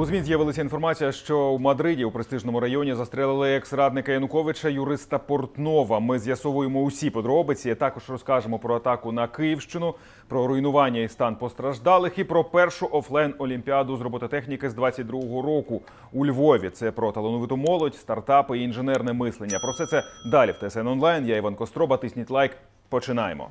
У ЗМІ з'явилася інформація, що у Мадриді у престижному районі застрелили екс-радника Януковича юриста Портнова. Ми з'ясовуємо усі подробиці. Також розкажемо про атаку на Київщину, про руйнування і стан постраждалих, і про першу офлайн олімпіаду з робототехніки з 22-го року у Львові. Це про талановиту молодь, стартапи і інженерне мислення. Про все це далі в ТСН онлайн. Я Іван Костроба. Тисніть лайк. Починаємо.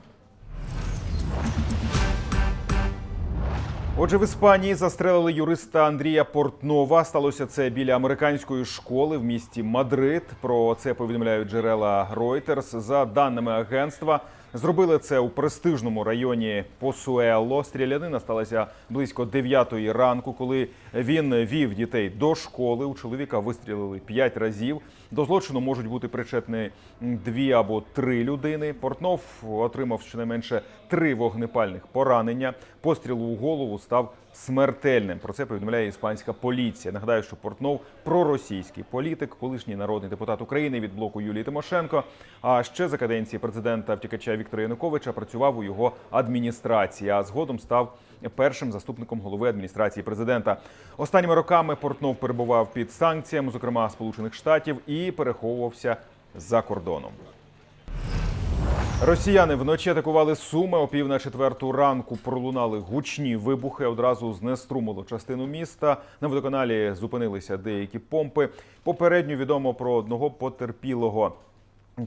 Отже, в Іспанії застрелили юриста Андрія Портнова. Сталося це біля американської школи в місті Мадрид. Про це повідомляють джерела Reuters. За даними агентства, зробили це у престижному районі Посуело. Стрілянина сталася близько 9 ранку, коли він вів дітей до школи. У чоловіка вистрілили 5 разів. До злочину можуть бути причетні дві або три людини. Портнов отримав щонайменше три вогнепальних поранення. Постріл у голову став смертельним. Про це повідомляє іспанська поліція. Нагадаю, що Портнов проросійський політик, колишній народний депутат України від блоку Юлії Тимошенко. А ще за каденції президента втікача Віктора Януковича працював у його адміністрації. А згодом став першим заступником голови адміністрації президента. Останніми роками Портнов перебував під санкціями, зокрема Сполучених Штатів, і переховувався за кордоном. Росіяни вночі атакували Суми о пів на четверту ранку. Пролунали гучні вибухи. Одразу знеструмило частину міста. На водоканалі зупинилися деякі помпи. Попередньо відомо про одного потерпілого.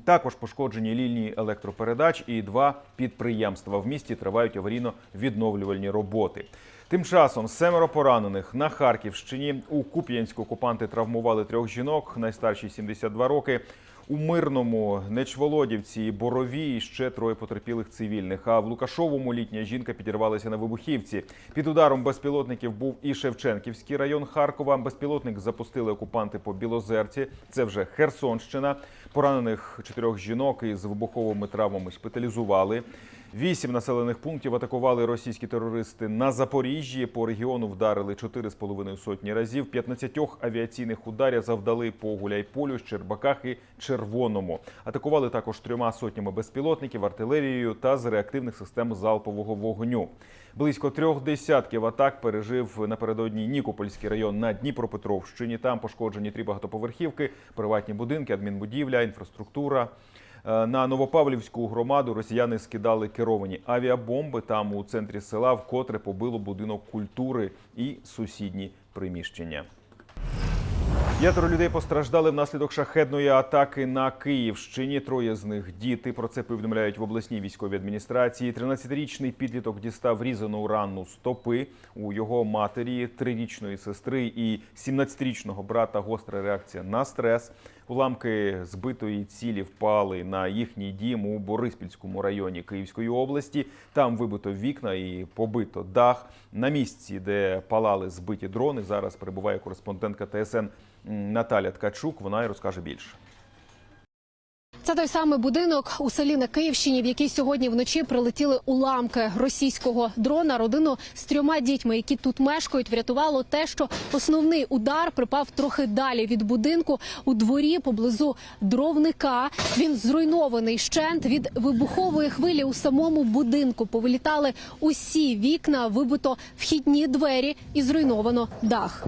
Також пошкоджені лінії електропередач і два підприємства. В місті тривають аварійно-відновлювальні роботи. Тим часом семеро поранених на Харківщині у Куп'янську окупанти травмували трьох жінок, найстаршій 72 роки. У мирному Нечволодівці, Борові і ще троє потерпілих цивільних. А в Лукашовому літня жінка підірвалася на вибухівці. Під ударом безпілотників був і Шевченківський район Харкова. Безпілотник запустили окупанти по Білозерці. Це вже Херсонщина. Поранених чотирьох жінок із вибуховими травмами шпиталізували. Вісім населених пунктів атакували російські терористи на Запоріжжі. По регіону вдарили 4,5 сотні разів. 15 авіаційних ударів завдали по Гуляйполю, Щербаках і Червоному. Атакували також трьома сотнями безпілотників, артилерією та з реактивних систем залпового вогню. Близько трьох десятків атак пережив напередодні Нікопольський район на Дніпропетровщині. Там пошкоджені три багатоповерхівки, приватні будинки, адмінбудівля, інфраструктура. Е, На Новопавлівську громаду росіяни скидали керовані авіабомби. Там у центрі села вкотре побило будинок культури і сусідні приміщення. П'ятеро людей постраждали внаслідок шахедної атаки на Київщині. Троє з них діти. Про це повідомляють в обласній військовій адміністрації. 13-річний підліток дістав різану рану стопи у його матері, трирічної сестри і 17-річного брата. Гостра реакція на стрес. Уламки збитої цілі впали на їхній дім у Бориспільському районі Київської області. Там вибито вікна і побито дах. На місці, де палали збиті дрони, зараз перебуває кореспондентка ТСН Наталя Ткачук. Вона й розкаже більше. Це той самий будинок у селі на Київщині, в який сьогодні вночі прилетіли уламки російського дрона. Родину з трьома дітьми, які тут мешкають, врятувало те, що основний удар припав трохи далі від будинку у дворі поблизу дровника. Він зруйнований щент від вибухової хвилі у самому будинку. Повилітали усі вікна, вибито вхідні двері і зруйновано дах.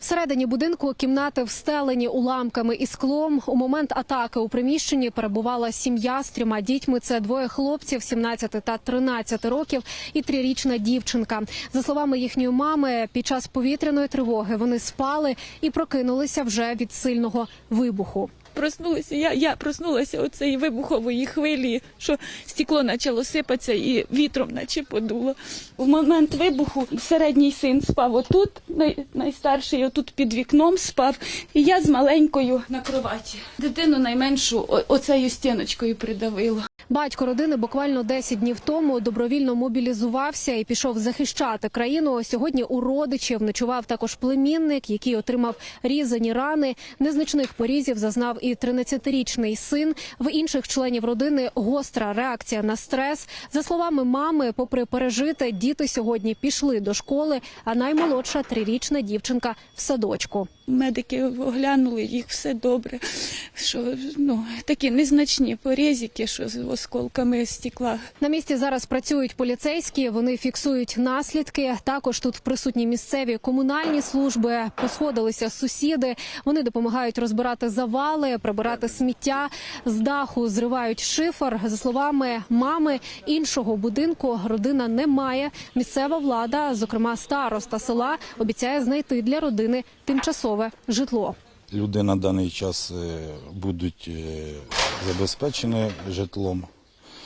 Всередині будинку кімнати встелені уламками і склом. У момент атаки у приміщенні перебувала сім'я з трьома дітьми. Це двоє хлопців 17 та 13 років і трирічна дівчинка. За словами їхньої мами, під час повітряної тривоги вони спали і прокинулися вже від сильного вибуху. Проснулася, я, я проснулася від цієї вибухової хвилі, що стекло почало сипатися і вітром наче подуло. В момент вибуху середній син спав отут, най, найстарший отут під вікном спав, і я з маленькою на кроваті. Дитину найменшу оцею стіночкою придавило. Батько родини буквально 10 днів тому добровільно мобілізувався і пішов захищати країну. Сьогодні у родичів ночував також племінник, який отримав різані рани. Незначних порізів зазнав і 13-річний син. В інших членів родини гостра реакція на стрес. За словами мами, попри пережите, діти сьогодні пішли до школи, а наймолодша трирічна дівчинка в садочку. Медики оглянули, їх все добре. Що ну такі незначні порізики, що з осколками стекла. На місці зараз працюють поліцейські. Вони фіксують наслідки. Також тут присутні місцеві комунальні служби. Посходилися сусіди. Вони допомагають розбирати завали, прибирати сміття з даху, зривають шифер. За словами мами іншого будинку, родина не має. Місцева влада, зокрема староста села, обіцяє знайти для родини тимчасове житло. Люди на даний час е, будуть е, забезпечені житлом.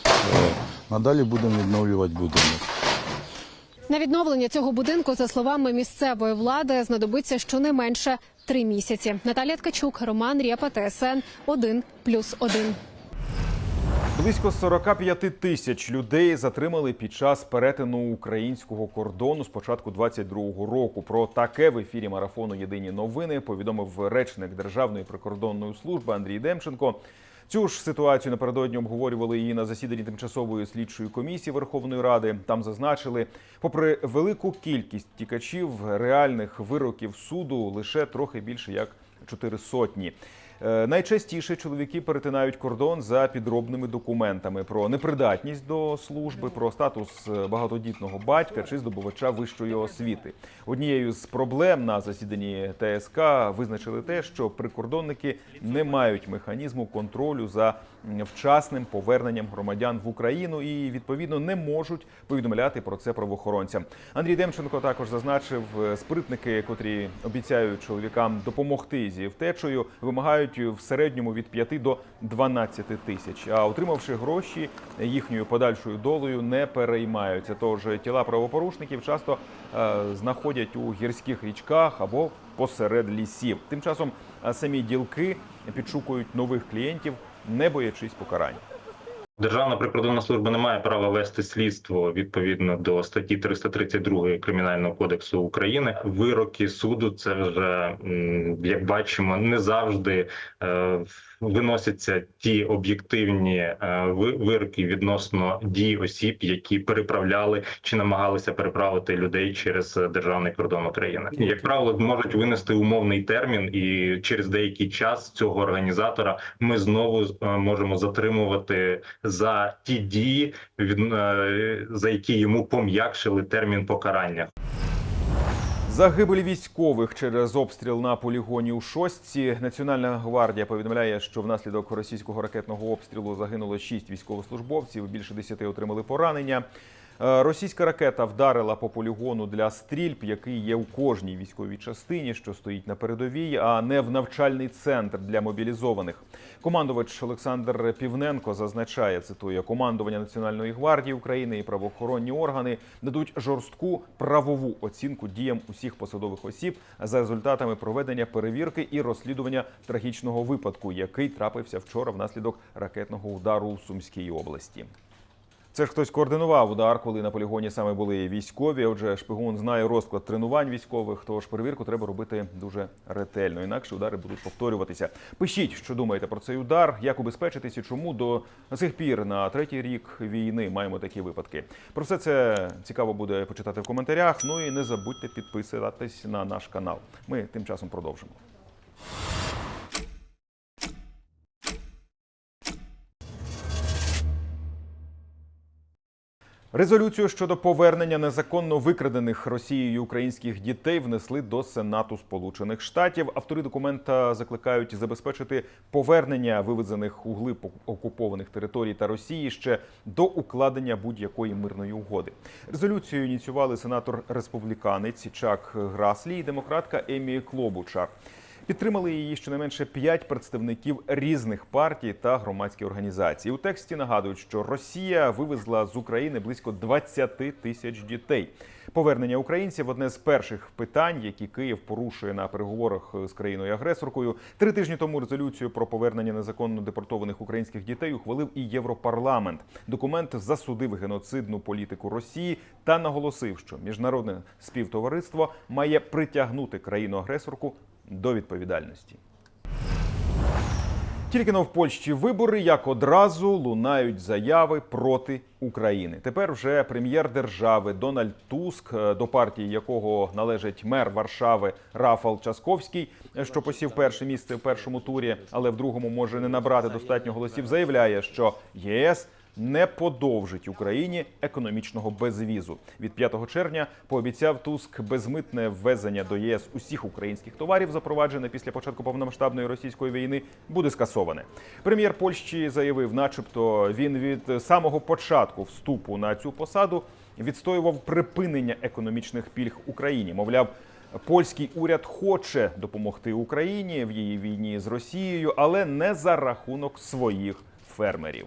Е, Надалі будемо відновлювати будинок. На відновлення цього будинку, за словами місцевої влади, знадобиться щонайменше три місяці. Наталія Ткачук, Роман Рєпа, ТСН 1+,1. Близько 45 тисяч людей затримали під час перетину українського кордону з початку 22-го року. Про таке в ефірі марафону Єдині новини повідомив речник Державної прикордонної служби Андрій Демченко. Цю ж ситуацію напередодні обговорювали і на засіданні тимчасової слідчої комісії Верховної Ради. Там зазначили, попри велику кількість тікачів, реальних вироків суду лише трохи більше як чотири сотні. Е, Найчастіше чоловіки перетинають кордон за підробними документами про непридатність до служби, про статус е, багатодітного батька чи здобувача вищої освіти. Однією з проблем на засіданні ТСК визначили те, що прикордонники не мають механізму контролю за вчасним поверненням громадян в Україну і відповідно не можуть повідомляти про це правоохоронцям. Андрій Демченко також зазначив, е, спритники, котрі обіцяють чоловікам допомогти зі втечею, вимагають в середньому від 5 до 12 тисяч. А отримавши гроші, їхньою подальшою долею не переймаються. Тож тіла правопорушників часто е, знаходять у гірських річках або посеред лісів. Тим часом е, самі ділки підшукують нових клієнтів, не боячись покарань. Державна прикордонна служба не має права вести слідство відповідно до статті 332 кримінального кодексу України. Вироки суду це вже як бачимо, не завжди е, виносяться ті об'єктивні е, вироки відносно дій осіб, які переправляли чи намагалися переправити людей через державний кордон України. Як правило, можуть винести умовний термін, і через деякий час цього організатора ми знову е, можемо затримувати за ті дії, е, за які йому пом'якшили термін покарання. Загибель військових через обстріл на полігоні у Шостці. Національна гвардія повідомляє, що внаслідок російського ракетного обстрілу загинуло шість військовослужбовців, більше 10 отримали поранення. Е, Російська ракета вдарила по полігону для стрільб, який є у кожній військовій частині, що стоїть на передовій, а не в навчальний центр для мобілізованих. Командувач Олександр Півненко зазначає, цитує, командування Національної гвардії України і правоохоронні органи дадуть жорстку правову оцінку діям усіх посадових осіб за результатами проведення перевірки і розслідування трагічного випадку, який трапився вчора внаслідок ракетного удару у Сумській області. Це ж хтось координував удар, коли на полігоні саме були військові. Отже, шпигун знає розклад тренувань військових. Тож перевірку треба робити дуже ретельно, інакше удари будуть повторюватися. Пишіть, що думаєте про цей удар, як убезпечитись і чому до сих пір на третій рік війни маємо такі випадки. Про все це цікаво буде почитати в коментарях. Ну і не забудьте підписатись на наш канал. Ми тим часом продовжимо. Резолюцію щодо повернення незаконно викрадених Росією українських дітей внесли до Сенату Сполучених Штатів. Автори документа закликають забезпечити повернення вивезених у глиб окупованих територій та Росії ще до укладення будь-якої мирної угоди. Резолюцію ініціювали сенатор республіканець Чак Граслі і демократка Емі Клобучар. Підтримали її щонайменше п'ять представників різних партій та громадських організацій. У тексті нагадують, що Росія вивезла з України близько 20 тисяч дітей. Повернення українців одне з перших питань, які Київ порушує на переговорах з країною-агресоркою. Три тижні тому резолюцію про повернення незаконно депортованих українських дітей ухвалив і Європарламент. Документ засудив геноцидну політику Росії та наголосив, що міжнародне співтовариство має притягнути країну-агресорку до відповідальності. Тільки но в Польщі вибори, як одразу лунають заяви проти України. Тепер вже прем'єр держави Дональд Туск, е, до партії якого належить мер Варшави Рафал Часковський, що посів перше місце в першому турі, але в другому може не набрати достатньо голосів, заявляє, що ЄС не подовжить Україні економічного безвізу. Від 5 червня пообіцяв Туск безмитне ввезення до ЄС усіх українських товарів, запроваджене після початку повномасштабної російської війни, буде скасоване. Прем'єр Польщі заявив, начебто, він від самого початку вступу на цю посаду відстоював припинення економічних пільг Україні. Мовляв, польський уряд хоче допомогти Україні в її війні з Росією, але не за рахунок своїх фермерів.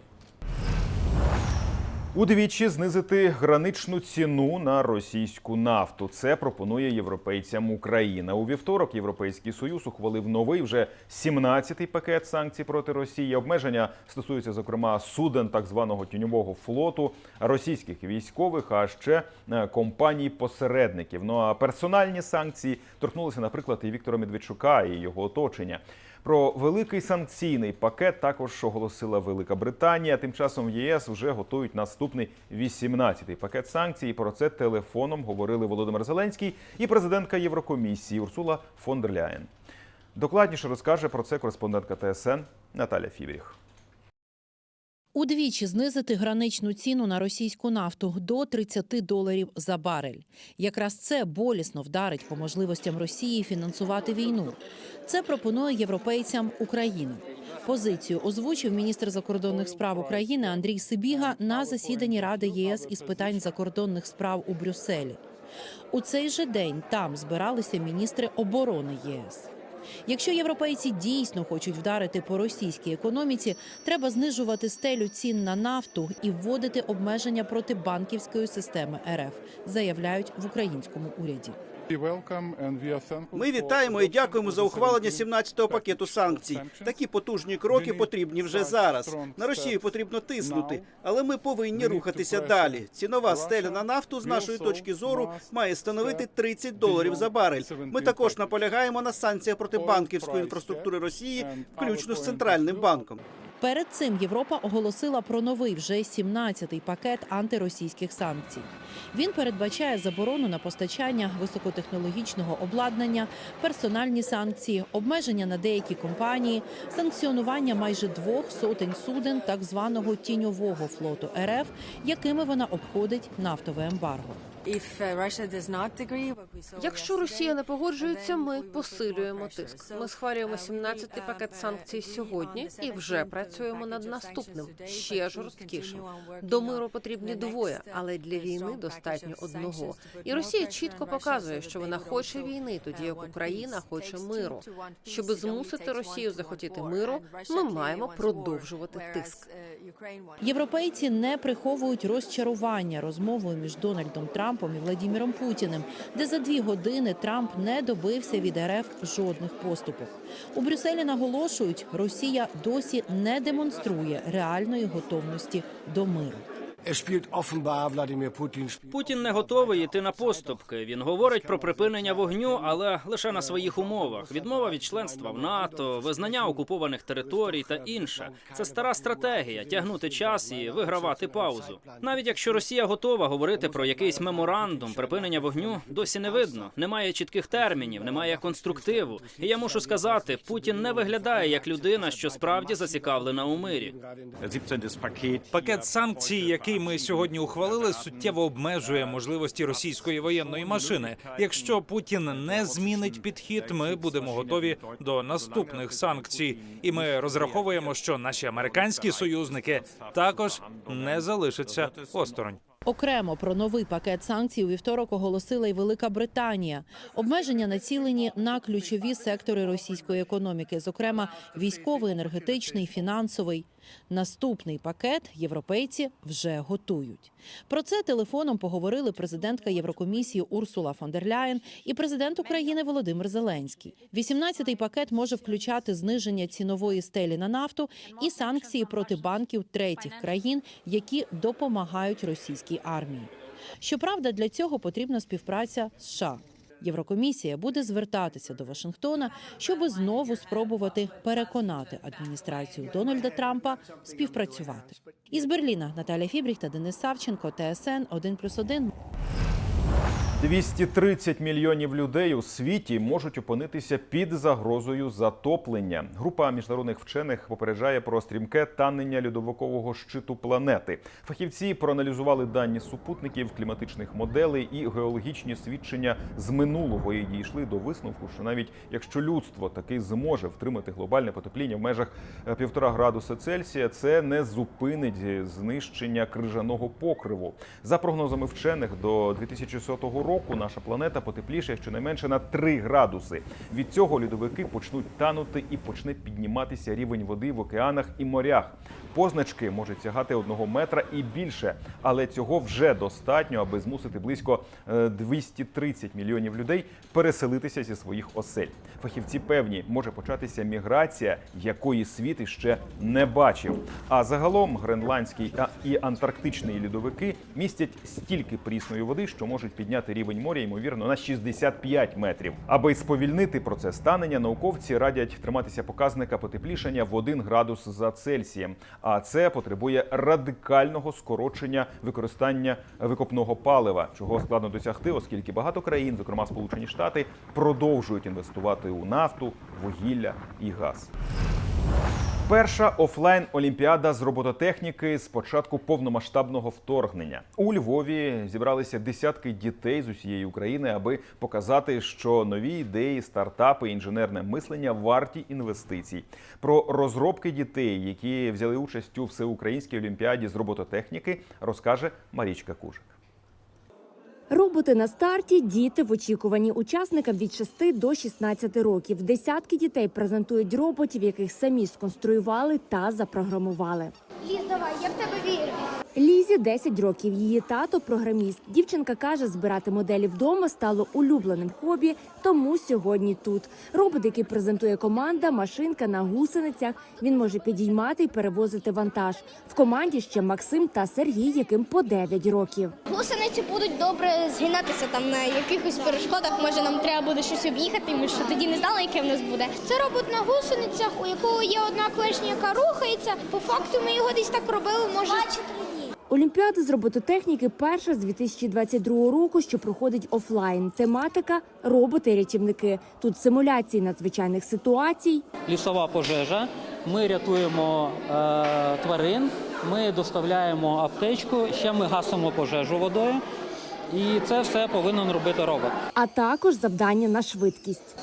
Удвічі знизити граничну ціну на російську нафту. Це пропонує європейцям Україна. У вівторок Європейський Союз ухвалив новий вже 17-й пакет санкцій проти Росії. Обмеження стосуються зокрема суден так званого тіньового флоту, російських військових, а ще е, компаній-посередників. Ну а персональні санкції торкнулися, наприклад, і Віктора Медведчука і його оточення. Про великий санкційний пакет також оголосила Велика Британія. Тим часом в ЄС вже готують наступний 18-й пакет санкцій. Про це телефоном говорили Володимир Зеленський і президентка Єврокомісії Урсула фон дер Ляєн. Докладніше розкаже про це кореспондентка ТСН Наталя Фібріх. Удвічі знизити граничну ціну на російську нафту до 30 доларів за барель. Якраз це болісно вдарить по можливостям Росії фінансувати війну. Це пропонує європейцям Україна. Позицію озвучив міністр закордонних справ України Андрій Сибіга на засіданні Ради ЄС із питань закордонних справ у Брюсселі. У цей же день там збиралися міністри оборони ЄС. Якщо європейці дійсно хочуть вдарити по російській економіці, треба знижувати стелю цін на нафту і вводити обмеження проти банківської системи РФ, заявляють в українському уряді. Ми вітаємо і дякуємо за ухвалення 17-го пакету санкцій. Такі потужні кроки потрібні вже зараз. На Росію потрібно тиснути, але ми повинні рухатися далі. Цінова стеля на нафту з нашої точки зору має становити 30 доларів за барель. Ми також наполягаємо на санкціях проти банківської інфраструктури Росії, включно з центральним банком. Перед цим Європа оголосила про новий вже 17-й пакет антиросійських санкцій. Він передбачає заборону на постачання високотехнологічного обладнання, персональні санкції, обмеження на деякі компанії, санкціонування майже двох сотень суден так званого тіньового флоту РФ, якими вона обходить нафтове ембарго. Якщо Росія не погоджується, ми посилюємо тиск. Ми схвалюємо 17-й пакет санкцій сьогодні і вже працюємо над наступним ще жорсткішим. До миру потрібні двоє, але для війни достатньо одного. І Росія чітко показує, що вона хоче війни, тоді як Україна хоче миру. Щоб змусити Росію захотіти миру, ми маємо продовжувати тиск. Європейці не приховують розчарування розмовою між Дональдом Трампом і Владіміром Путіним, де за дві години Трамп не добився від РФ жодних поступок. У Брюсселі наголошують, Росія досі не демонструє реальної готовності до миру. Путін не готовий йти на поступки. Він говорить про припинення вогню, але лише на своїх умовах. Відмова від членства в НАТО, визнання окупованих територій та інше. Це стара стратегія тягнути час і вигравати паузу. Навіть якщо Росія готова говорити про якийсь меморандум, припинення вогню досі не видно. Немає чітких термінів, немає конструктиву. І я мушу сказати, Путін не виглядає як людина, що справді зацікавлена у мирі. Пакет санкцій, який ми сьогодні ухвалили, суттєво обмежує можливості російської воєнної машини. Якщо Путін не змінить підхід, ми будемо готові до наступних санкцій, і ми розраховуємо, що наші американські союзники також не залишаться осторонь. Окремо про новий пакет санкцій у вівторок оголосила й Велика Британія. Обмеження націлені на ключові сектори російської економіки, зокрема військовий, енергетичний, фінансовий. Наступний пакет європейці вже готують. Про це телефоном поговорили президентка Єврокомісії Урсула фон дер Ляєн і президент України Володимир Зеленський. 18-й пакет може включати зниження цінової стелі на нафту і санкції проти банків третіх країн, які допомагають російській армії. Щоправда, для цього потрібна співпраця з США. Єврокомісія буде звертатися до Вашингтона, щоб знову спробувати переконати адміністрацію Дональда Трампа співпрацювати. Із Берліна Наталя Фібріх та Денис Савченко, ТСН 1+,1. 230 мільйонів людей у світі можуть опинитися під загрозою затоплення. Група міжнародних вчених попереджає про стрімке танення льодовикового щиту планети. Фахівці проаналізували дані супутників, кліматичних моделей і геологічні свідчення з минулого і дійшли до висновку, що навіть якщо людство таки зможе втримати глобальне потепління в межах е, півтора градуса Цельсія, це не зупинить знищення крижаного покриву. За прогнозами вчених, до 2100 року наша планета потепліше щонайменше на 3 градуси. Від цього льодовики почнуть танути і почне підніматися рівень води в океанах і морях. Позначки можуть сягати одного метра і більше, але цього вже достатньо, аби змусити близько е, 230 мільйонів людей переселитися зі своїх осель. Фахівці певні, може початися міграція, якої світ іще не бачив. А загалом гренландський і антарктичний льодовики містять стільки прісної води, що можуть підняти рівень моря, ймовірно, на 65 метрів. Аби сповільнити процес танення, науковці радять триматися показника потеплішання в 1 градус за Цельсієм. А це потребує радикального скорочення використання викопного палива, чого складно досягти, оскільки багато країн, зокрема Сполучені Штати, продовжують інвестувати у нафту, вугілля і газ. Перша офлайн олімпіада з робототехніки з початку повномасштабного вторгнення у Львові зібралися десятки дітей з усієї України, аби показати, що нові ідеї, стартапи, інженерне мислення варті інвестицій. Про розробки дітей, які взяли участь у всеукраїнській олімпіаді з робототехніки, розкаже Марічка Кужик. Роботи на старті, діти в очікуванні учасникам від 6 до 16 років. Десятки дітей презентують роботів, яких самі сконструювали та запрограмували. Ліз, давай, я в тебе вірю. Лізі 10 років. Її тато програміст. Дівчинка каже, збирати моделі вдома стало улюбленим хобі, тому сьогодні тут. Робот, який презентує команда, машинка на гусеницях. Він може підіймати і перевозити вантаж. В команді ще Максим та Сергій, яким по 9 років. Гусениці будуть добре згинатися там на якихось перешкодах. Може, нам треба буде щось об'їхати. Ми ще тоді не знали, яке в нас буде. Це робот на гусеницях, у якого є одна клешня, яка рухається. По факту ми його десь так робили. Може, Олімпіада з робототехніки перша з 2022 року, що проходить офлайн. Тематика роботи-рятівники. Тут симуляції надзвичайних ситуацій, лісова пожежа. Ми рятуємо е, тварин, ми доставляємо аптечку, ще ми гасимо пожежу водою. І це все повинен робити робот. а також завдання на швидкість.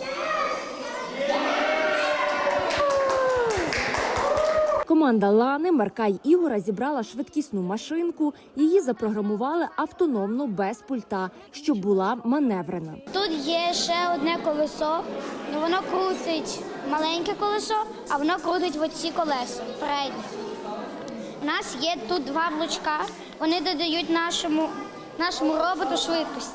Команда Лани, Марка й Ігора зібрала швидкісну машинку. Її запрограмували автономно без пульта, щоб була маневрена. тут є ще одне колесо. Ну воно крутить маленьке колесо, а воно крутить в оці колеса передні. У нас є тут два блочка. Вони додають нашому, нашому роботу швидкості.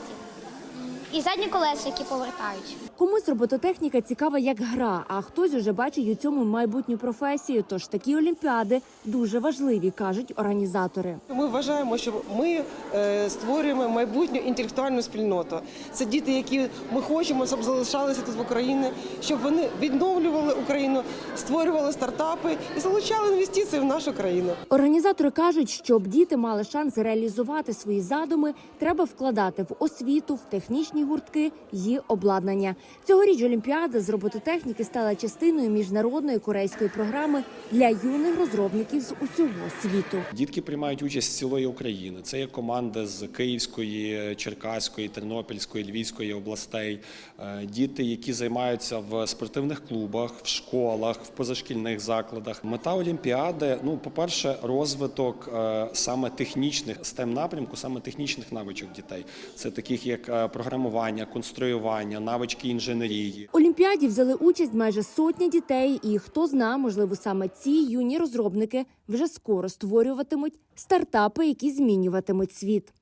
І задні колеса, які повертають. Комусь робототехніка цікава як гра, а хтось уже бачить у цьому майбутню професію. Тож такі олімпіади дуже важливі, кажуть організатори. Ми вважаємо, що ми е, створюємо майбутню інтелектуальну спільноту. Це діти, які ми хочемо, щоб залишалися тут в Україні, щоб вони відновлювали Україну, створювали стартапи і залучали інвестиції в нашу країну. Організатори кажуть, щоб діти мали шанс реалізувати свої задуми, треба вкладати в освіту, в технічні гуртки і обладнання. Цьогоріч Олімпіада з робототехніки стала частиною міжнародної корейської програми для юних розробників з усього світу. Дітки приймають участь з цілої України. Це є команда з Київської, Черкаської, Тернопільської, Львівської областей. Е, Діти, які займаються в спортивних клубах, в школах, в позашкільних закладах. Мета Олімпіади, ну, по-перше, розвиток е, саме технічних stem напрямку, саме технічних навичок дітей. Це таких як е, програмування, конструювання, навички інженерії. Олімпіаді взяли участь майже сотня дітей, і хто зна, можливо, саме ці юні розробники вже скоро створюватимуть стартапи, які змінюватимуть світ.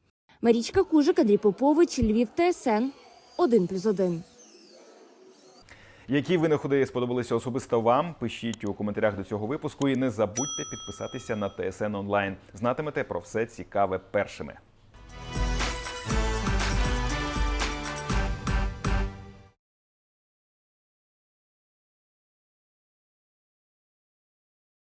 Марічка Кужик, Андрій Попович, Львів, ТСН 1+,1. Які винаходи сподобалися особисто вам? Пишіть у коментарях до цього випуску і не забудьте підписатися на ТСН онлайн. Знатимете про все цікаве першими.